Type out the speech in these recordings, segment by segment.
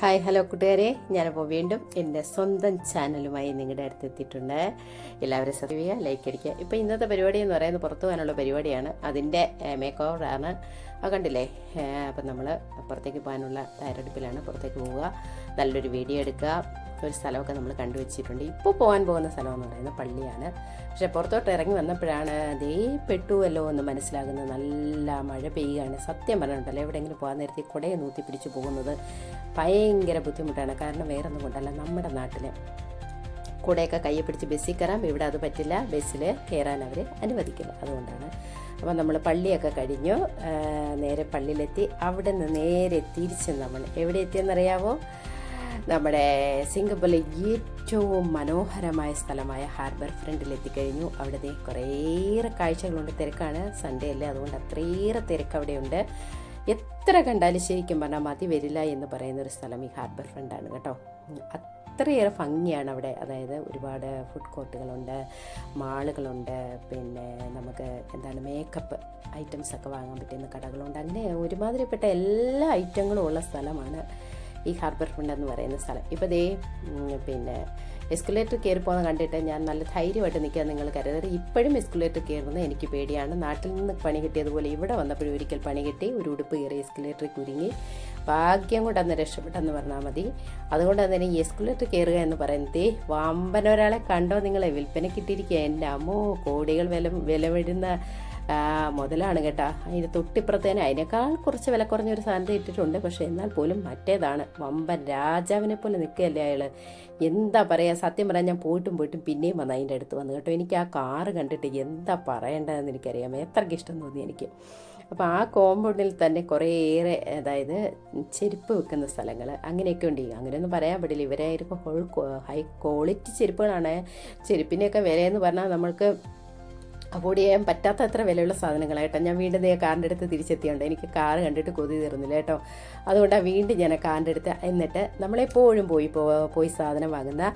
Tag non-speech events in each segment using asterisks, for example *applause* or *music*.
Hi hello കൂട്ടുകാരെ. ഞാനിപ്പോൾ വീണ്ടും എന്റെ സ്വന്തം ചാനലുമായി നിങ്ങളുടെ അടുത്ത് എത്തിയിട്ടുണ്ട്. എല്ലാവരും സബ്സ്ക്രൈബ് ചെയ്യുക ലൈക്ക് അടിക്കുക. ഇപ്പോൾ ഇന്നത്തെ പരിപാടി എന്ന് പറയുന്നത് പുറത്തു പോകാനുള്ള പരിപാടിയാണ്. അതിന്റെ മേക്ക് ഓവറാണ് അത് കണ്ടില്ലേ? അപ്പം നമ്മൾ പുറത്തേക്ക് പോകാനുള്ള തയ്യാറെടുപ്പിലാണ് പുറത്തേക്ക് പോവുക. നല്ലൊരു വീഡിയോ എടുക്കുക. ഒരു സ്ഥലമൊക്കെ നമ്മൾ കണ്ടുവച്ചിട്ടുണ്ട്. ഇപ്പോൾ പോകാൻ പോകുന്ന സ്ഥലം എന്ന് പറയുന്നത് പള്ളിയാണ്. പക്ഷേ പുറത്തോട്ട് ഇറങ്ങി വന്നപ്പോഴാണ് അതേ പെട്ടുവല്ലോ എന്ന് മനസ്സിലാകുന്നത്. നല്ല മഴ പെയ്യുകയാണ്. സത്യം പറഞ്ഞിട്ടുണ്ടല്ലോ എവിടെയെങ്കിലും പോകാൻ നേരത്തെ കുടയെ നൂത്തി പിടിച്ച് പോകുന്നത് ഭയങ്കര ബുദ്ധിമുട്ടാണ്. കാരണം വേറൊന്നും കൊണ്ടല്ല നമ്മുടെ നാട്ടിൽ കൂടെയൊക്കെ കയ്യെ പിടിച്ച് ബസ്സിൽ കയറാം ഇവിടെ അത് പറ്റില്ല. ബസ്സിൽ കയറാൻ അവർ അനുവദിക്കില്ല. അതുകൊണ്ടാണ്. അപ്പോൾ നമ്മൾ പള്ളിയൊക്കെ കഴിഞ്ഞു. നേരെ പള്ളിയിലെത്തി. അവിടെ നിന്ന് നേരെ തിരിച്ച് നമ്മൾ എവിടെ എത്തിയെന്നറിയാവോ? നമ്മുടെ സിംഗപ്പൂരിലെ ഏറ്റവും മനോഹരമായ സ്ഥലമായ ഹാർബർ ഫ്രണ്ടിൽ എത്തിക്കഴിഞ്ഞു. അവിടുത്തെ കുറേയേറെ കാഴ്ചകളുണ്ട്. തിരക്കാണ്. സൺഡേ അല്ലേ? അതുകൊണ്ട് അത്രയേറെ തിരക്ക് അവിടെയുണ്ട്. എത്ര കണ്ടാലും ശരിക്കും പറഞ്ഞാൽ മതി വരില്ല എന്ന് പറയുന്ന ഒരു സ്ഥലം ഈ ഹാർബർ ഫ്രണ്ടാണ് കേട്ടോ. അത്രയേറെ ഭംഗിയാണ് അവിടെ. അതായത് ഒരുപാട് ഫുഡ് കോർട്ടുകളുണ്ട് മാളുകളുണ്ട്. പിന്നെ നമുക്ക് എന്താണ് മേക്കപ്പ് ഐറ്റംസ് ഒക്കെ വാങ്ങാൻ പറ്റുന്ന കടകളുണ്ട്. അങ്ങനെ ഒരുമാതിരിപ്പെട്ട എല്ലാ ഐറ്റങ്ങളും ഉള്ള സ്ഥലമാണ് ഈ ഹാർബർ ഫ്രണ്ട് എന്ന് പറയുന്ന സ്ഥലം. ഇപ്പോൾ ദേ പിന്നെ എസ്കുലേറ്റർ കയറി പോകുന്ന കണ്ടിട്ട് ഞാൻ നല്ല ധൈര്യമായിട്ട് നിൽക്കാൻ നിങ്ങൾ കരുതരുത് ഇപ്പോഴും എസ്കുലേറ്റർ കയറുന്നത് എനിക്ക് പേടിയാണ്. നാട്ടിൽ നിന്ന് പണി കിട്ടിയതുപോലെ ഇവിടെ വന്നപ്പോഴും ഒരിക്കൽ പണി കിട്ടി ഒരു ഉടുപ്പ് കയറി എസ്കുലേറ്ററിൽ കുരുങ്ങി. ഭാഗ്യം കൊണ്ട് അന്ന് രക്ഷപ്പെട്ടെന്ന് പറഞ്ഞാൽ മതി. അതുകൊണ്ട് തന്നെ ഈ എസ്കുലേറ്റർ കയറുക എന്ന് പറയുന്നത് വമ്പൻ ഒരാളെ കണ്ടോ നിങ്ങളെ? വിൽപ്പന കിട്ടിയിരിക്കുക എന്റെ അമ്മോ കോടികൾ വില വില വരുന്ന മുതലാണ് കേട്ടാ. അതിന് തൊട്ടിപ്പുറത്തേനെ അതിനേക്കാൾ കുറച്ച് വില കുറഞ്ഞൊരു സാധനത്തെ ഇട്ടിട്ടുണ്ട്. പക്ഷേ എന്നാൽ പോലും മറ്റേതാണ്. വമ്പൻ രാജാവിനെ പോലെ നിൽക്കുകയല്ലേ അയാൾ എന്താ പറയുക സത്യം പറയാൻ ഞാൻ പോയിട്ടും പോയിട്ടും പിന്നെയും വന്ന് അതിന്റെ അടുത്ത് വന്നു കേട്ടോ. എനിക്ക് ആ കാറ് കണ്ടിട്ട് എന്താ പറയേണ്ടതെന്ന് എനിക്കറിയാം എത്രക്ക് ഇഷ്ടം തോന്നി എനിക്ക്. അപ്പോൾ ആ കോമ്പൗണ്ടിൽ തന്നെ കുറേയേറെ അതായത് ചെരുപ്പ് വെക്കുന്ന സ്ഥലങ്ങൾ അങ്ങനെയൊക്കെ ഉണ്ട്. അങ്ങനെയൊന്നും പറയാൻ പറ്റില്ല ഇവരായിരിക്കും ഹോൾ ഹൈ ക്വാളിറ്റി ചെരുപ്പുകളാണ്. ചെരുപ്പിന്റെയൊക്കെ വിലയെന്ന് പറഞ്ഞാൽ നമ്മൾക്ക് അഫോർഡ് ചെയ്യാൻ പറ്റാത്ത അത്ര വിലയുള്ള സാധനങ്ങളായിട്ടോ ഞാൻ വീണ്ടും ദേ കാറിന്റെ അടുത്ത് തിരിച്ചെത്തിയുണ്ട് എനിക്ക് കാർ കണ്ടിട്ട് കൊതി തീർന്നില്ല കേട്ടോ. അതുകൊണ്ടാണ് വീണ്ടും ഞാൻ കാറിന്റെ അടുത്ത് എന്നിട്ട് നമ്മളെപ്പോഴും പോയി പോയി സാധനം വാങ്ങുന്ന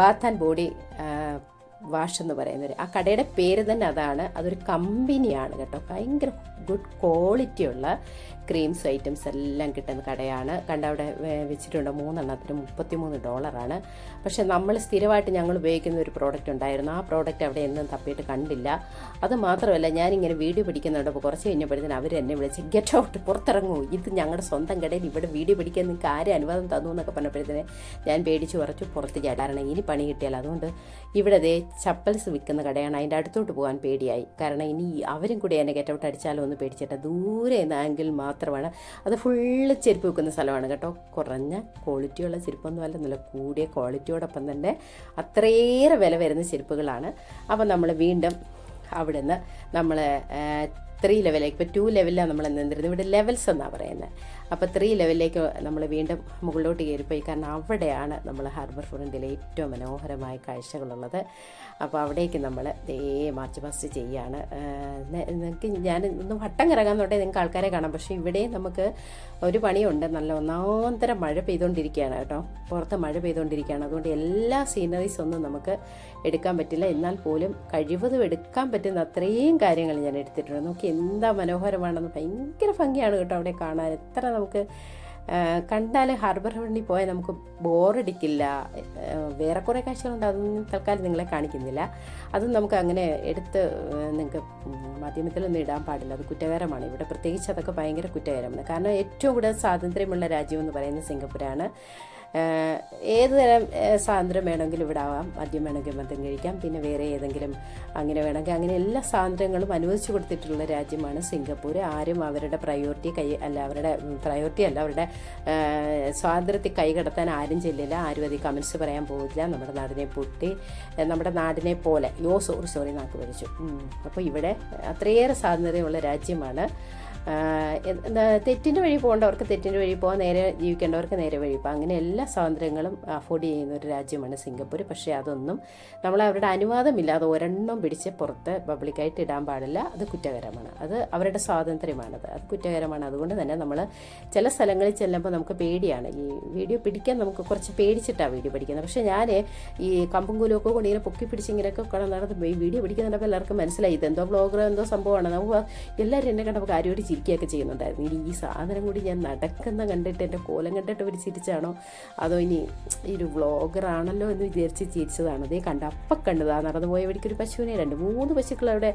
ബാത്ത് ആൻഡ് ബോഡി വാഷ് എന്ന് പറയുന്നത് ആ കടയുടെ പേര് തന്നെ അതാണ്. അതൊരു കമ്പനിയാണ് കേട്ടോ. ഭയങ്കര ഗുഡ് ക്വാളിറ്റിയുള്ള ക്രീംസ് ഐറ്റംസ് എല്ലാം കിട്ടുന്ന കടയാണ്. കണ്ട അവിടെ വെച്ചിട്ടുണ്ട്. മൂന്നെണ്ണത്തിന് മുപ്പത്തിമൂന്ന് ഡോളറാണ്. പക്ഷെ നമ്മൾ സ്ഥിരമായിട്ട് ഞങ്ങൾ ഉപയോഗിക്കുന്ന ഒരു പ്രോഡക്റ്റ് ഉണ്ടായിരുന്നു. ആ പ്രോഡക്റ്റ് അവിടെ എന്നും തപ്പിയിട്ട് കണ്ടില്ല. അത് മാത്രമല്ല ഞാനിങ്ങനെ വീഡിയോ പിടിക്കുന്നുണ്ട്. അപ്പോൾ കുറച്ച് കഴിഞ്ഞപ്പോഴത്തേന് അവർ എന്നെ വിളിച്ച് ഗെറ്റ് ഔട്ട് പുറത്തിറങ്ങൂ. ഇത് ഞങ്ങളുടെ സ്വന്തം കടയിൽ ഇവിടെ വീഡിയോ പിടിക്കാൻ നിങ്ങൾക്ക് ആരെ അനുവാദം തന്നു? എന്നൊക്കെ പറഞ്ഞപ്പോഴത്തേന് ഞാൻ പേടിച്ച് കുറച്ച് പുറത്ത് ചാടാറാണ് ഇനി പണി കിട്ടിയാൽ അതുകൊണ്ട് ഇവിടെ ദേ ചപ്പൽസ് വിൽക്കുന്ന കടയാണ് അതിന്റെ അടുത്തോട്ട് പോകാൻ പേടിയായി. കാരണം ഇനി അവരും കൂടി എന്നെ ഗെറ്റ് ഔട്ട് അടിച്ചാലോ എന്ന് പേടിച്ചിട്ട് ദൂരെ നിന്ന് ആംഗിൾ മാത്രമാണ്. അത് ഫുള്ള് ചെരുപ്പ് വെക്കുന്ന സ്ഥലമാണ് കേട്ടോ. കുറഞ്ഞ ക്വാളിറ്റിയുള്ള ചെരുപ്പൊന്നും അല്ല നല്ല കൂടിയ ക്വാളിറ്റിയോടൊപ്പം തന്നെ അത്രയേറെ വില വരുന്ന ചെരുപ്പുകളാണ്. അപ്പം നമ്മൾ വീണ്ടും അവിടുന്ന് നമ്മൾ ത്രീ ലെവലിലേക്ക് ഇപ്പോൾ ടു ലെവലിലാണ് നമ്മൾ നിന്നിരുന്നത് ഇവിടെ ലെവൽസ് എന്നാണ് പറയുന്നത് അപ്പോൾ ത്രീ ലെവലിലേക്ക് നമ്മൾ വീണ്ടും മുകളിലോട്ട് കയറിപ്പോയി. കാരണം അവിടെയാണ് നമ്മൾ ഹാർബർ ഫ്രണ്ടിലെ ഏറ്റവും മനോഹരമായ കാഴ്ചകളുള്ളത്. അപ്പോൾ അവിടേക്ക് നമ്മൾ ദേ മാർച്ച് പാസ്റ്റ് ചെയ്യാണ്. നിങ്ങൾക്ക് ഞാൻ ഒന്ന് വട്ടം തൊട്ടേ നിങ്ങൾക്ക് ആൾക്കാരെ കാണാം. പക്ഷേ ഇവിടെ നമുക്ക് ഒരു പണിയുണ്ട്. നല്ല ഒന്നാന്തര മഴ പെയ്തുകൊണ്ടിരിക്കുകയാണ് കേട്ടോ. പുറത്ത് മഴ പെയ്തുകൊണ്ടിരിക്കുകയാണ് അതുകൊണ്ട് എല്ലാ സീനറീസ് ഒന്നും നമുക്ക് എടുക്കാൻ പറ്റില്ല. എന്നാൽ പോലും കഴിവതും എടുക്കാൻ പറ്റുന്ന അത്രയും കാര്യങ്ങൾ ഞാൻ എടുത്തിട്ടുണ്ട്. നോക്കി എന്താ മനോഹരമാണെന്ന് ഭയങ്കര ഭംഗിയാണ് കേട്ടോ അവിടെ കാണാൻ. എത്ര നമുക്ക് കണ്ടാൽ ഹാർബർ ഫ്രണ്ടിൽ പോയാൽ നമുക്ക് ബോറടിക്കില്ല വേറെ കുറേ കാഴ്ചകളുണ്ട്. അതൊന്നും തൽക്കാലം നിങ്ങളെ കാണിക്കുന്നില്ല. അതും നമുക്ക് അങ്ങനെ എടുത്ത് നിങ്ങൾക്ക് മാധ്യമത്തിലൊന്നും ഇടാൻ പാടില്ല. അത് കുറ്റകരമാണ്. ഇവിടെ പ്രത്യേകിച്ച് അതൊക്കെ ഭയങ്കര കുറ്റകരമാണ്. കാരണം ഏറ്റവും കൂടുതൽ സ്വാതന്ത്ര്യമുള്ള രാജ്യം എന്ന് പറയുന്നത് സിംഗപ്പൂരാണ്. ഏത് തരം സാന്ദ്രം വേണമെങ്കിലും ഇവിടെ ആവാം മദ്യം വേണമെങ്കിൽ മദ്യം കഴിക്കാം. പിന്നെ വേറെ ഏതെങ്കിലും അങ്ങനെ വേണമെങ്കിൽ അങ്ങനെ എല്ലാ സാന്ദ്രങ്ങളും അനുവദിച്ചു കൊടുത്തിട്ടുള്ള രാജ്യമാണ് സിംഗപ്പൂർ ആരും അവരുടെ പ്രയോറിറ്റി കൈ അല്ല അവരുടെ പ്രയോറിറ്റി അല്ല അവരുടെ സ്വാതന്ത്ര്യത്തിൽ കൈകടത്താൻ ആരും ചെല്ലില്ല. ആരും അത് കമൻസ് പറയാൻ പോകില്ല നമ്മുടെ നാടിനെ പൊട്ടി നമ്മുടെ നാടിനെ പോലെ യോ സോറി സോറി നാക്ക് വലിച്ചു അപ്പോൾ ഇവിടെ അത്രയേറെ സ്വാതന്ത്ര്യമുള്ള രാജ്യമാണ് തെറ്റിന്റെ വഴി പോകേണ്ടവർക്ക് തെറ്റിന്റെ വഴി പോകാൻ നേരെ ജീവിക്കേണ്ടവർക്ക് നേരെ വഴി പോകാം അങ്ങനെ എല്ലാ സ്വാതന്ത്ര്യങ്ങളും അഫോർഡ് ചെയ്യുന്ന ഒരു രാജ്യമാണ് സിംഗപ്പൂർ പക്ഷേ അതൊന്നും നമ്മൾ അവരുടെ അനുവാദമില്ലാതെ ഒരെണ്ണം പിടിച്ച് പുറത്ത് പബ്ലിക്കായിട്ട് ഇടാൻ പാടില്ല. അത് കുറ്റകരമാണ്. അത് അവരുടെ സ്വാതന്ത്ര്യമാണത്. അത് കുറ്റകരമാണ്. അതുകൊണ്ട് തന്നെ നമ്മൾ ചില സ്ഥലങ്ങളിൽ ചെല്ലുമ്പോൾ നമുക്ക് പേടിയാണ്. ഈ വീഡിയോ പിടിക്കാൻ നമുക്ക് കുറച്ച് പേടിച്ചിട്ടാണ് വീഡിയോ പിടിക്കുന്നത്. പക്ഷേ ഞാൻ ഈ കമ്പും കൂലൊക്കെ കൊണ്ട് ഇങ്ങനെ പൊക്കി പിടിച്ച് ഇങ്ങനെയൊക്കെ നടന്ന് ഈ വീഡിയോ പിടിക്കുന്നുണ്ടപ്പോൾ എല്ലാവർക്കും മനസ്സിലായി. ഇതെന്തോ ബ്ലോഗർ എന്തോ സംഭവമാണ്. നമുക്ക് എല്ലാവരും എന്നെ കണ്ടപ്പോൾ കാര്യമായിട്ട് ചിരിക്കുകയൊക്കെ ചെയ്യുന്നുണ്ടായിരുന്നു. ഇനി ഈ സാധനം കൂടി ഞാൻ നടക്കുന്ന കണ്ടിട്ട് എന്റെ കോലം കണ്ടിട്ട് ഒരു ചിരിച്ചാണോ? അതോ ഇനി ഈ ഒരു വ്ളോഗറാണല്ലോ എന്ന് വിചാരിച്ച് ചിരിച്ചതാണ്? അതേ കണ്ട അപ്പം കണ്ടത്. നടന്നു പോയ വഴിക്ക് ഒരു പശുവിനെ രണ്ട് മൂന്ന് പശുക്കൾ അവിടെ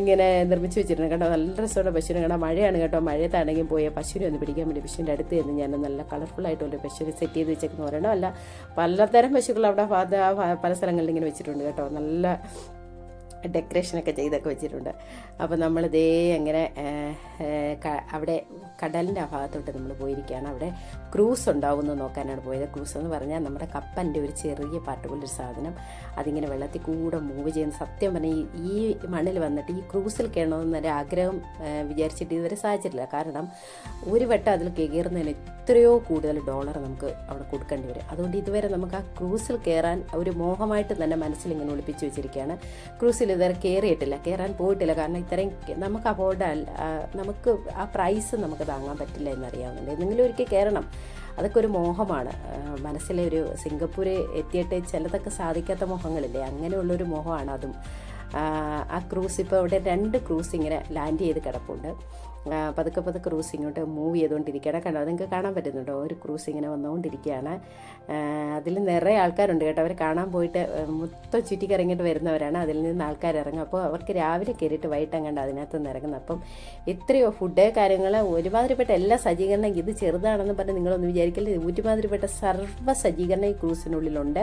ഇങ്ങനെ നിർമ്മിച്ച് വെച്ചിട്ടുണ്ട്. കേട്ടോ നല്ല രസമുള്ള പശുവിനെ കേട്ടോ മഴയാണ് കേട്ടോ. മഴയത്താണെങ്കിൽ പോയ പശുവിനെ ഒന്ന് പിടിക്കാൻ വേണ്ടി പശുവിന്റെ അടുത്ത് നിന്ന് ഞാൻ നല്ല കളർഫുൾ ആയിട്ടുള്ള പശുവിനെ സെറ്റ് ചെയ്ത് വെച്ചേക്കുന്ന. അല്ല പലതരം പശുക്കൾ അവിടെ പല സ്ഥലങ്ങളിൽ ഇങ്ങനെ വെച്ചിട്ടുണ്ട് കേട്ടോ. നല്ല ഡെക്കറേഷനൊക്കെ ചെയ്തൊക്കെ വെച്ചിട്ടുണ്ട്. അപ്പോൾ നമ്മൾ ദേ അങ്ങനെ അവിടെ കടലിന്റെ ഭാഗത്തോട്ട് നമ്മൾ പോയിരിക്കുകയാണ്. അവിടെ ക്രൂസ് ഉണ്ടാവുമെന്ന് നോക്കാനാണ് പോയത്. ക്രൂസ് എന്ന് പറഞ്ഞാൽ നമ്മുടെ കപ്പന്റെ ഒരു ചെറിയ പാട്ട് പോലെ ഒരു സാധനം. അതിങ്ങനെ വെള്ളത്തിൽ കൂടെ മൂവ് ചെയ്യുന്ന സത്യം പറഞ്ഞാൽ ഈ മണ്ണിൽ വന്നിട്ട് ഈ ക്രൂസിൽ കയറണമെന്നൊരു ആഗ്രഹം വിചാരിച്ചിട്ട് ഇതുവരെ സാധിച്ചിട്ടില്ല. കാരണം ഒരു വട്ടം അതിൽ കയറുന്നതിന് എത്രയോ കൂടുതൽ ഡോളർ നമുക്ക് അവിടെ കൊടുക്കേണ്ടി വരും. അതുകൊണ്ട് ഇതുവരെ നമുക്ക് ആ ക്രൂസിൽ കയറാൻ ഒരു മോഹമായിട്ട് തന്നെ മനസ്സിൽ ഇങ്ങനെ ഒളിപ്പിച്ച് വെച്ചിരിക്കുകയാണ്. ക്രൂസിൽ ഇതുവരെ കയറിയിട്ടില്ല കയറാൻ പോയിട്ടില്ല. കാരണം ഇത്രയും നമുക്ക് അഫോർഡ് നമുക്ക് ആ പ്രൈസ് നമുക്ക് താങ്ങാൻ പറ്റില്ല എന്നറിയാവുന്നുണ്ട് എന്തെങ്കിലും ഒരിക്കൽ കയറണം അതൊക്കെ ഒരു മോഹമാണ്. മനസ്സിലെ ഒരു സിംഗപ്പൂര് എത്തിയിട്ട് ചിലതൊക്കെ സാധിക്കാത്ത മോഹങ്ങളില്ലേ? അങ്ങനെയുള്ളൊരു മോഹമാണ് അതും. ആ, ക്രൂസ് ഇപ്പോൾ ഇവിടെ രണ്ട് ക്രൂസ് ഇങ്ങനെ ലാൻഡ് ചെയ്ത് കിടപ്പുണ്ട്. പതുക്കെ പതുക്കെ ക്രൂസ് ഇങ്ങോട്ട് മൂവ് ചെയ്തുകൊണ്ടിരിക്കുകയാണ്. കണ്ടോ നിങ്ങൾക്ക് കാണാൻ പറ്റുന്നുണ്ടോ? ഒരു ക്രൂസ് ഇങ്ങനെ വന്നുകൊണ്ടിരിക്കുകയാണ് അതിൽ നിറയെ ആൾക്കാരുണ്ട് കേട്ടോ. അവർ കാണാൻ പോയിട്ട് മൊത്തം മൊത്തം ചുറ്റിക്കറങ്ങിയിട്ട് വരുന്നവരാണ്. അതിൽ നിന്ന് ആൾക്കാർ ഇറങ്ങും. അപ്പോൾ അവർക്ക് രാവിലെ കയറിയിട്ട് വൈകിട്ട് അങ്ങാണ്ട് അതിനകത്ത് നിന്ന് ഇറങ്ങുന്നത് അപ്പം എത്രയോ ഫുഡ് കാര്യങ്ങൾ ഒരുമാതിരിപ്പെട്ട എല്ലാ സജ്ജീകരണം ഇത് ചെറുതാണെന്ന് പറഞ്ഞ് നിങ്ങളൊന്ന് വിചാരിക്കില്ല? ഒരുമാതിരിപ്പെട്ട സർവ സജ്ജീകരണം ഈ ക്രൂസിനുള്ളിലുണ്ട്.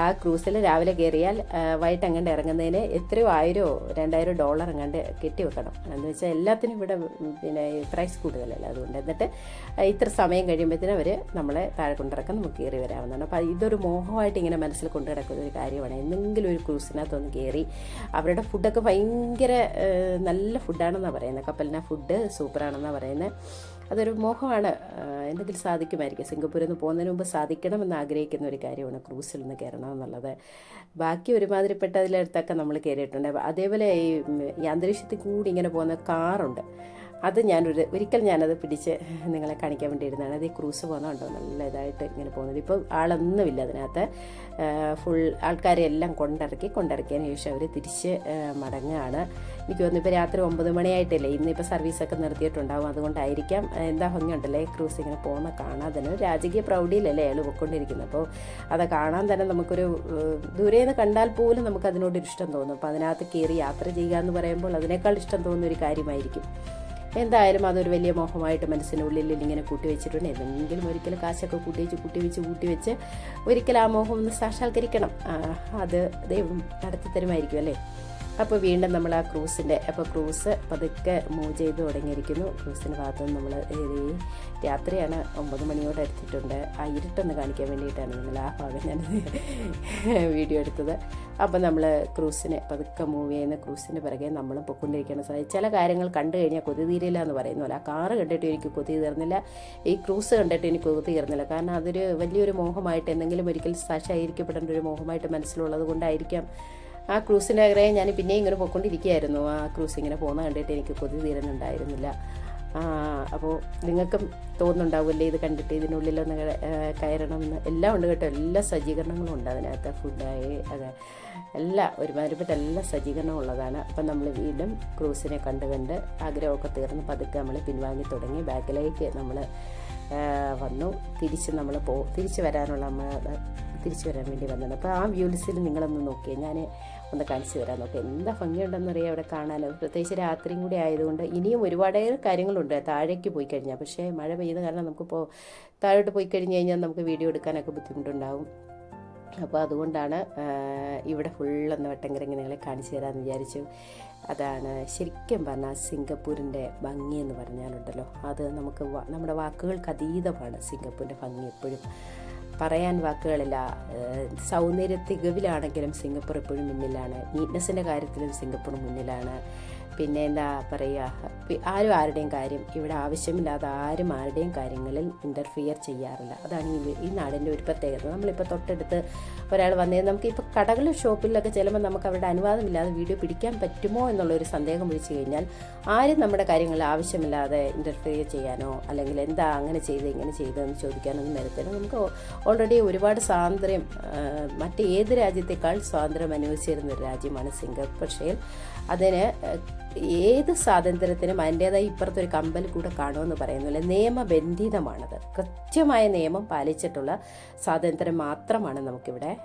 ആ ക്രൂസിൽ രാവിലെ കയറിയാൽ വൈകിട്ട് അങ്ങോട്ട് ഇറങ്ങുന്നതിന് എത്രയോ ആയിരോ രണ്ടായിരം ഡോളർ അങ്ങാണ്ട് കെട്ടി വെക്കണം എന്ന് വെച്ചാൽ എല്ലാത്തിനും ഇവിടെ പിന്നെ പ്രൈസ് കൂടുതലല്ല അതുകൊണ്ട്. എന്നിട്ട് ഇത്ര സമയം കഴിയുമ്പോഴത്തേനും അവർ നമ്മളെ താഴെ കൊണ്ടിറക്കാൻ നമുക്ക് കയറി വരാവുന്നതാണ്. അപ്പോൾ ഇതൊരു മോഹമായിട്ട് ഇങ്ങനെ മനസ്സിൽ കൊണ്ടു കിടക്കുന്ന ഒരു കാര്യമാണ്. എന്തെങ്കിലും ഒരു ക്രൂസിനകത്തൊന്ന് കയറി അവരുടെ ഫുഡൊക്കെ ഭയങ്കര നല്ല ഫുഡാണെന്നാണ് പറയുന്നത്. കപ്പലിനെ ഫുഡ് സൂപ്പറാണെന്നാണ് പറയുന്നത്. അതൊരു മോഹമാണ്. എന്തെങ്കിലും സാധിക്കുമായിരിക്കും. സിംഗപ്പൂരിൽ നിന്ന് പോകുന്നതിന് മുമ്പ് സാധിക്കണമെന്ന് ആഗ്രഹിക്കുന്ന ഒരു കാര്യമാണ് ക്രൂസിൽ നിന്ന് കയറണം എന്നുള്ളത്. ബാക്കി ഒരുമാതിരിപ്പെട്ട അതിലടുത്തൊക്കെ നമ്മൾ കയറിയിട്ടുണ്ട്. അതേപോലെ ഈ അന്തരീക്ഷത്തിൽ കൂടി ഇങ്ങനെ പോകുന്ന കാറുണ്ട്. അത് ഞാനൊരു ഒരിക്കൽ ഞാനത് പിടിച്ച് നിങ്ങളെ കാണിക്കാൻ വേണ്ടി ഇരുന്നതാണ് അത് ഈ ക്രൂസ് പോകുന്നുണ്ടോ നല്ല ഇതായിട്ട് ഇങ്ങനെ പോകുന്നത്. ഇപ്പോൾ ആളൊന്നുമില്ല അതിനകത്ത്. ഫുൾ ആൾക്കാരെ എല്ലാം കൊണ്ടിറക്കി കൊണ്ടിറക്കിയതിന് ശേഷം അവർ തിരിച്ച് മടങ്ങുകയാണ്. എനിക്ക് തോന്നുന്നു ഇപ്പോൾ രാത്രി ഒമ്പത് മണിയായിട്ടില്ലേ? ഇന്നിപ്പോൾ സർവീസൊക്കെ നിർത്തിയിട്ടുണ്ടാകും അതുകൊണ്ടായിരിക്കാം എന്താ ഭംഗിയുണ്ടല്ലേ ക്രൂസ് ഇങ്ങനെ പോകുന്ന കാണാൻ? തന്നെ രാജകീയ പ്രൗഢിയിലല്ലേ അയാൾ പൊയ്ക്കൊണ്ടിരിക്കുന്നത് അപ്പോൾ അത് കാണാൻ തന്നെ നമുക്കൊരു ദൂരെ നിന്ന് കണ്ടാൽ പോലും നമുക്ക് അതിനോട് ഇഷ്ടം തോന്നും. അപ്പോൾ അതിനകത്ത് കയറി യാത്ര ചെയ്യുക എന്ന് പറയുമ്പോൾ അതിനേക്കാൾ ഇഷ്ടം തോന്നുന്ന ഒരു കാര്യമായിരിക്കും. എന്തായാലും അതൊരു വലിയ മോഹമായിട്ട് മനസ്സിനുള്ളിൽ ഇങ്ങനെ കൂട്ടി വെച്ചിട്ടുണ്ട് എന്തെങ്കിലും ഒരിക്കൽ കാശൊക്കെ കൂട്ടി വെച്ച് കൂട്ടി വെച്ച് കൂട്ടി വെച്ച് ഒരിക്കൽ ആ മോഹം ഒന്ന് സാക്ഷാത്കരിക്കണം. അത് ദൈവം നടത്തി തരുമായിരിക്കും അല്ലേ? അപ്പോൾ വീണ്ടും നമ്മൾ ആ ക്രൂസിന്റെ അപ്പോൾ ക്രൂസ് പതുക്കെ മൂവ് ചെയ്ത് തുടങ്ങിയിരിക്കുന്നു. ക്രൂസിന്റെ ഭാഗത്ത് നമ്മൾ രാത്രിയാണ് ഒമ്പത് മണിയോട് എടുത്തിട്ടുണ്ട് ആ ഇരുട്ടൊന്ന് കാണിക്കാൻ വേണ്ടിയിട്ടാണ് നിങ്ങൾ ആ ഭാഗം ഞാൻ *laughs* വീഡിയോ എടുത്തത്. അപ്പോൾ നമ്മൾ ക്രൂസിനെ പതുക്കെ മൂവ് ചെയ്യുന്ന ക്രൂസിന്റെ പിറകെ നമ്മൾ പൊക്കൊണ്ടിരിക്കണം സാധിക്കും ചില കാര്യങ്ങൾ കണ്ടു കഴിഞ്ഞാൽ കൊതി തീരില്ല എന്ന് പറയുന്ന പോലെ. ആ കാറ് കണ്ടിട്ട് എനിക്ക് കൊതി തീർന്നില്ല. ഈ ക്രൂസ് കണ്ടിട്ട് എനിക്ക് കൊതി തീർന്നില്ല. കാരണം അതൊരു വലിയൊരു മോഹമായിട്ട് എന്തെങ്കിലും ഒരിക്കൽ സാക്ഷായിരിക്കപ്പെടേണ്ട ഒരു മോഹമായിട്ട് മനസ്സിലുള്ളത് കൊണ്ടായിരിക്കാം. ആ ക്രൂസിന്റെ ആഗ്രഹം ഞാൻ പിന്നെയും ഇങ്ങനെ പോയിക്കൊണ്ടിരിക്കുകയായിരുന്നു. ആ ക്രൂസ് ഇങ്ങനെ പോകുന്ന കണ്ടിട്ട് എനിക്ക് കൊതി തീരുന്നുണ്ടായിരുന്നില്ല അപ്പോൾ നിങ്ങൾക്കും തോന്നുന്നുണ്ടാവുമല്ലേ ഇത് കണ്ടിട്ട്? ഇതിനുള്ളിലൊന്ന് ക- കയറണം എന്ന് എല്ലാം ഉണ്ട് കേട്ടോ. എല്ലാ സജ്ജീകരണങ്ങളും ഉണ്ട് അതിനകത്ത്. ഫുഡായി അത്. എല്ലാ ഒരുമാതിരിപ്പെട്ട എല്ലാ സജ്ജീകരണവും ഉള്ളതാണ്. അപ്പം നമ്മൾ വീണ്ടും ക്രൂസിനെ കണ്ട് കണ്ട് ആഗ്രഹമൊക്കെ തീർന്ന് പതുക്കെ നമ്മൾ പിൻവാങ്ങി തുടങ്ങി ബാക്കിലേക്ക് നമ്മൾ വന്നു. തിരിച്ച് നമ്മൾ പോ തിരിച്ച് വരാനുള്ള നമ്മൾ തിരിച്ചു വരാൻ വേണ്ടി വന്നത് അപ്പോൾ ആ വ്യൂസിൽ നിങ്ങളൊന്ന് നോക്കിയേ. ഞാൻ ഒന്ന് കാണിച്ചു തരാൻ നോക്കി എന്താ ഭംഗിയുണ്ടെന്നറിയാം അവിടെ കാണാൻ. പ്രത്യേകിച്ച് രാത്രിയും കൂടി ആയതുകൊണ്ട് ഇനിയും ഒരുപാടേറെ കാര്യങ്ങളുണ്ട്. താഴേക്ക് പോയി കഴിഞ്ഞാൽ. പക്ഷേ മഴ പെയ്യുന്ന കാരണം നമുക്കിപ്പോൾ താഴോട്ട് പോയി കഴിഞ്ഞ് കഴിഞ്ഞാൽ നമുക്ക് വീഡിയോ എടുക്കാനൊക്കെ ബുദ്ധിമുട്ടുണ്ടാവും. അപ്പോൾ അതുകൊണ്ടാണ് ഇവിടെ ഫുള്ളൊന്ന് വട്ടം ഇങ്ങനെ കാണിച്ചു തരാമെന്ന് വിചാരിച്ചു. അതാണ് ശരിക്കും പറഞ്ഞാൽ സിംഗപ്പൂരിന്റെ ഭംഗി എന്ന് പറഞ്ഞാലുണ്ടല്ലോ. അത് നമുക്ക് നമ്മുടെ വാക്കുകൾക്ക് അതീതമാണ് സിംഗപ്പൂരിന്റെ ഭംഗി എപ്പോഴും. പറയാൻ വാക്കുകളില്ല. സൗന്ദര്യ തികവിലാണെങ്കിലും സിംഗപ്പൂർ എപ്പോഴും മുന്നിലാണ്. നീറ്റ്നെസ്സിന്റെ കാര്യത്തിലും സിംഗപ്പൂർ മുന്നിലാണ്. പിന്നെ എന്താ പറയുക ആരും ആരുടെയും കാര്യം ഇവിടെ ആവശ്യമില്ലാതെ ആരും ആരുടെയും കാര്യങ്ങളിൽ ഇന്റർഫിയർ ചെയ്യാറില്ല. അതാണ് ഈ ഈ നാടിന്റെ ഒരു പ്രത്യേകത. നമ്മളിപ്പോൾ തൊട്ടടുത്ത് ഒരാൾ വന്നേ നമുക്ക് ഇപ്പോൾ കടകളിലും ഷോപ്പിലൊക്കെ ചെല്ലുമ്പോൾ നമുക്ക് അവരുടെ അനുവാദമില്ലാതെ വീഡിയോ പിടിക്കാൻ പറ്റുമോ എന്നുള്ളൊരു സന്ദേഹം വിളിച്ചു കഴിഞ്ഞാൽ ആരും നമ്മുടെ കാര്യങ്ങളിൽ ആവശ്യമില്ലാതെ ഇന്റർഫിയർ ചെയ്യാനോ അല്ലെങ്കിൽ എന്താ അങ്ങനെ ചെയ്ത് ഇങ്ങനെ ചെയ്തതെന്ന് ചോദിക്കാനൊന്നും വരത്തില്ല. നമുക്ക് ഓൾറെഡി ഒരുപാട് സ്വാതന്ത്ര്യം മറ്റേത് രാജ്യത്തേക്കാൾ സ്വാതന്ത്ര്യം അനുഭവിച്ചിരുന്ന ഒരു രാജ്യമാണ് സിംഗപ്പൂർ പക്ഷേ അതിന് ഏത് സ്വാതന്ത്ര്യത്തിനും അതിന്റേതായ ഇപ്പുറത്തൊരു കമ്പൽ കൂടെ കാണുമെന്ന് പറയുന്നില്ല നിയമബന്ധിതമാണത്. കൃത്യമായ നിയമം പാലിച്ചിട്ടുള്ള സ്വാതന്ത്ര്യം മാത്രമാണ് നമുക്കിവിടെ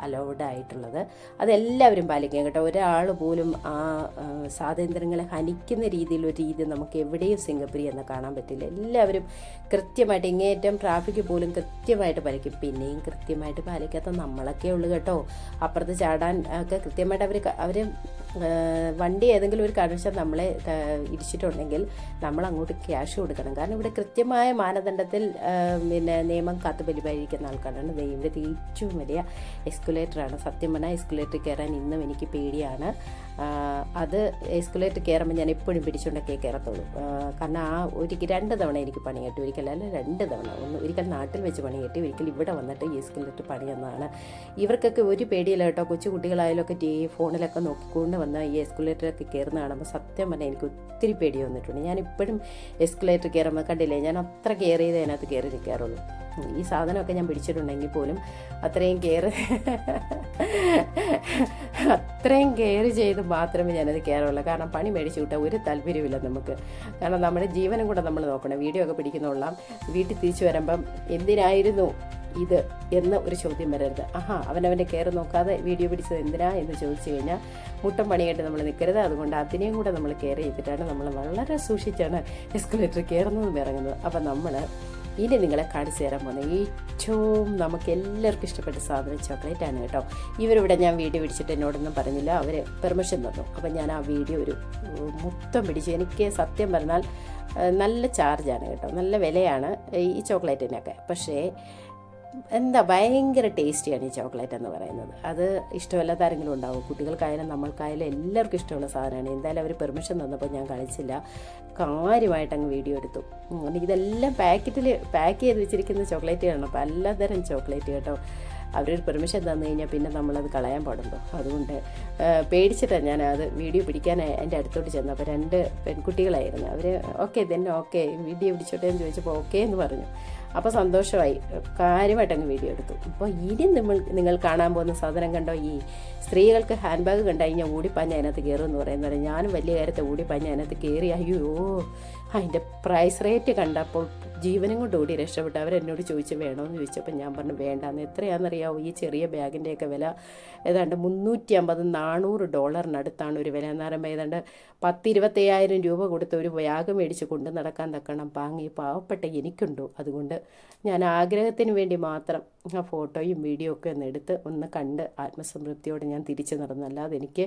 അലൗഡ് ആയിട്ടുള്ളത്. അതെല്ലാവരും പാലിക്കാൻ കേട്ടോ. ഒരാൾ പോലും ആ സ്വാതന്ത്ര്യങ്ങളെ ഹനിക്കുന്ന രീതിയിലൊരു രീതി നമുക്ക് എവിടെയും സിംഗപ്പൂരി എന്ന് കാണാൻ പറ്റില്ല. എല്ലാവരും കൃത്യമായിട്ട് ഇങ്ങേറ്റം ട്രാഫിക് പോലും കൃത്യമായിട്ട് പാലിക്കും. പിന്നെയും കൃത്യമായിട്ട് പാലിക്കാത്ത നമ്മളൊക്കെ ഉള്ളു കേട്ടോ. അപ്പുറത്ത് ചാടാൻ ഒക്കെ കൃത്യമായിട്ട് അവർ അവർ വണ്ടി ഏതെങ്കിലും ഒരു കാരണവശാൽ നമ്മളെ ഇടിച്ചിട്ടുണ്ടെങ്കിൽ നമ്മൾ അങ്ങോട്ട് ക്യാഷ് കൊടുക്കണം. കാരണം ഇവിടെ കൃത്യമായ മാനദണ്ഡത്തിൽ പിന്നെ നിയമം കാത്തു പരിപാലിക്കുന്ന ആൾക്കാരാണ്. ഇവിടുത്തെ ഏറ്റവും വലിയ എസ്കുലേറ്ററാണ് സത്യം പറഞ്ഞാൽ എസ്കുലേറ്റർ കയറാൻ ഇന്നും എനിക്ക് പേടിയാണ്. അത് എസ്കുലേറ്റർ കയറുമ്പോൾ ഞാൻ എപ്പോഴും പിടിച്ചുകൊണ്ടൊക്കെ കയറത്തുള്ളൂ കാരണം ആ ഒരിക്കൽ രണ്ട് തവണ എനിക്ക് പണി കിട്ടി ഒരിക്കലല്ല രണ്ട് തവണ. ഒന്ന് ഒരിക്കൽ നാട്ടിൽ വെച്ച് പണി കിട്ടി ഒരിക്കൽ ഇവിടെ വന്നിട്ട് ഈ എസ്കുലേറ്റർ പണി തന്നതാണ് ഇവർക്കൊക്കെ ഒരു പേടിയില്ല കേട്ടോ കൊച്ചു കുട്ടികളായാലും ഒക്കെ ടി ഫോണിലൊക്കെ നോക്കിക്കൊണ്ട് വന്ന് ഈ എസ്കുലേറ്ററൊക്കെ കയറുന്ന കാണുമ്പോൾ സത്യം പറഞ്ഞാൽ എനിക്ക് ഒത്തിരി പേടി വന്നിട്ടുണ്ട്. ഞാൻ ഇപ്പോഴും എസ്കുലേറ്റർ കയറുമ്പോൾ കണ്ടില്ലേ ഞാൻ അത്ര കെയർ ചെയ്ത് അതിനകത്ത് കയറി നിൽക്കാറുള്ളൂ ഈ സാധനമൊക്കെ ഞാൻ പിടിച്ചിട്ടുണ്ടെങ്കിൽ പോലും അത്രയും കെയർ അത്രയും കെയർ ചെയ്ത് മാത്രമേ ഞാനത് കയറുള്ളൂ. കാരണം പണി മേടിച്ചു വിട്ടാൽ ഒരു താല്പര്യമില്ല നമുക്ക്. കാരണം നമ്മുടെ ജീവനും കൂടെ നമ്മൾ നോക്കണം. വീഡിയോ ഒക്കെ പിടിക്കുന്നോളാം വീട്ടിൽ തിരിച്ചു വരുമ്പം എന്തിനായിരുന്നു ഇത് എന്ന് ഒരു ചോദ്യം വരരുത്. ആഹാ അവനവന്റെ കെയർ നോക്കാതെ വീഡിയോ പിടിച്ചത് എന്തിനാ എന്ന് ചോദിച്ചു കഴിഞ്ഞാൽ മുട്ടം പണിയായിട്ട് നമ്മൾ നിൽക്കരുത്. അതുകൊണ്ട് അതിനെയും കൂടെ നമ്മൾ കെയർ ചെയ്തിട്ടാണ് നമ്മൾ വളരെ സൂക്ഷിച്ചാണ് എസ്കലേറ്റർ കയറുന്നതും ഇറങ്ങുന്നത്. അപ്പം നമ്മൾ ഇനി നിങ്ങളെ കാണിച്ചു തരാൻ പോകുന്ന ഏറ്റവും നമുക്ക് എല്ലാവർക്കും ഇഷ്ടപ്പെട്ട സാധനം ചോക്ലേറ്റ് ആണ് കേട്ടോ. ഇവരിവിടെ ഞാൻ വീഡിയോ പിടിച്ചിട്ട് എന്നോടൊന്നും പറഞ്ഞില്ല. അവർ പെർമിഷൻ തന്നു. അപ്പം ഞാൻ ആ വീഡിയോ ഒരു മൊത്തം പിടിച്ചു. എനിക്ക് സത്യം പറഞ്ഞാൽ നല്ല ചാർജാണ് കേട്ടോ. നല്ല വിലയാണ് ഈ ചോക്ലേറ്റിനൊക്കെ പക്ഷേ എന്താ ഭയങ്കര ടേസ്റ്റിയാണ് ഈ ചോക്ലേറ്റ് എന്ന് പറയുന്നത്. അത് ഇഷ്ടമല്ലാത്ത ആരെങ്കിലും ഉണ്ടാവും. കുട്ടികൾക്കായാലും നമ്മൾക്കായാലും എല്ലാവർക്കും ഇഷ്ടമുള്ള സാധനമാണ്. എന്തായാലും അവർ പെർമിഷൻ തന്നപ്പോൾ ഞാൻ കളിച്ചില്ല കാര്യമായിട്ട് അങ്ങ് വീഡിയോ എടുത്തു. ഇതെല്ലാം പാക്കറ്റിൽ പാക്ക് ചെയ്ത് വെച്ചിരിക്കുന്ന ചോക്ലേറ്റുകളാണ് പലതരം ചോക്ലേറ്റ് കേട്ടോ. അവരൊരു പെർമിഷൻ തന്നു കഴിഞ്ഞാൽ പിന്നെ നമ്മളത് കളയാൻ പാടുണ്ടോ അതുകൊണ്ട് പേടിച്ചിട്ടാണ് ഞാൻ അത് വീഡിയോ പിടിക്കാൻ എന്റെ അടുത്തോട്ട് ചെന്നു അപ്പോൾ രണ്ട് പെൺകുട്ടികളായിരുന്നു. അവർ ഓക്കെ തന്നെ ഓക്കെ. വീഡിയോ പിടിച്ചോട്ടെ? എന്ന് ചോദിച്ചപ്പോൾ ഓക്കെ എന്ന് പറഞ്ഞു. അപ്പോൾ സന്തോഷമായി. കാര്യമായിട്ട് അങ്ങ് വീഡിയോ എടുത്തു. അപ്പോൾ ഇനി നിങ്ങൾ നിങ്ങൾ കാണാൻ പോകുന്ന സാധനം കണ്ടോ? ഈ സ്ത്രീകൾക്ക് ഹാൻഡ് ബാഗ് കണ്ടു കഴിഞ്ഞാൽ ഊടിപ്പാഞ്ഞ അതിനകത്ത് കയറും എന്ന് പറയുന്നത് ഞാനും വലിയ കാര്യത്തെ ഊടിപ്പാഞ്ഞ അതിനകത്ത് കയറി അയ്യോ അതിന്റെ പ്രൈസ് റേറ്റ് കണ്ടപ്പോൾ ജീവനും കൊണ്ട് ഓടി രക്ഷപ്പെട്ടു. അവരെന്നോട് ചോദിച്ചു വേണമെന്ന് ചോദിച്ചപ്പോൾ ഞാൻ പറഞ്ഞു വേണ്ടാന്ന്. എത്രയാണെന്നറിയാമോ ഈ ചെറിയ ബാഗിന്റെയൊക്കെ വില ഏതാണ്ട് മുന്നൂറ്റി അമ്പത് നാനൂറ് ഡോളറിനടുത്താണ് ഒരു വില. എന്ന് പറയുമ്പോൾ ഏതാണ്ട് പത്ത് ഇരുപത്തയ്യായിരം രൂപ കൊടുത്ത് ഒരു ബാഗ് മേടിച്ച് കൊണ്ട് നടക്കാൻ തക്കണം. പാങ്ങി പാവപ്പെട്ട എനിക്കുണ്ടോ? അതുകൊണ്ട് ഞാൻ ആഗ്രഹത്തിന് വേണ്ടി മാത്രം ആ ഫോട്ടോയും വീഡിയോ ഒക്കെ ഒന്ന് എടുത്ത് ഒന്ന് കണ്ട് ആത്മസംതൃപ്തിയോടെ ഞാൻ തിരിച്ചു നടന്നു. അല്ലാതെ എനിക്ക്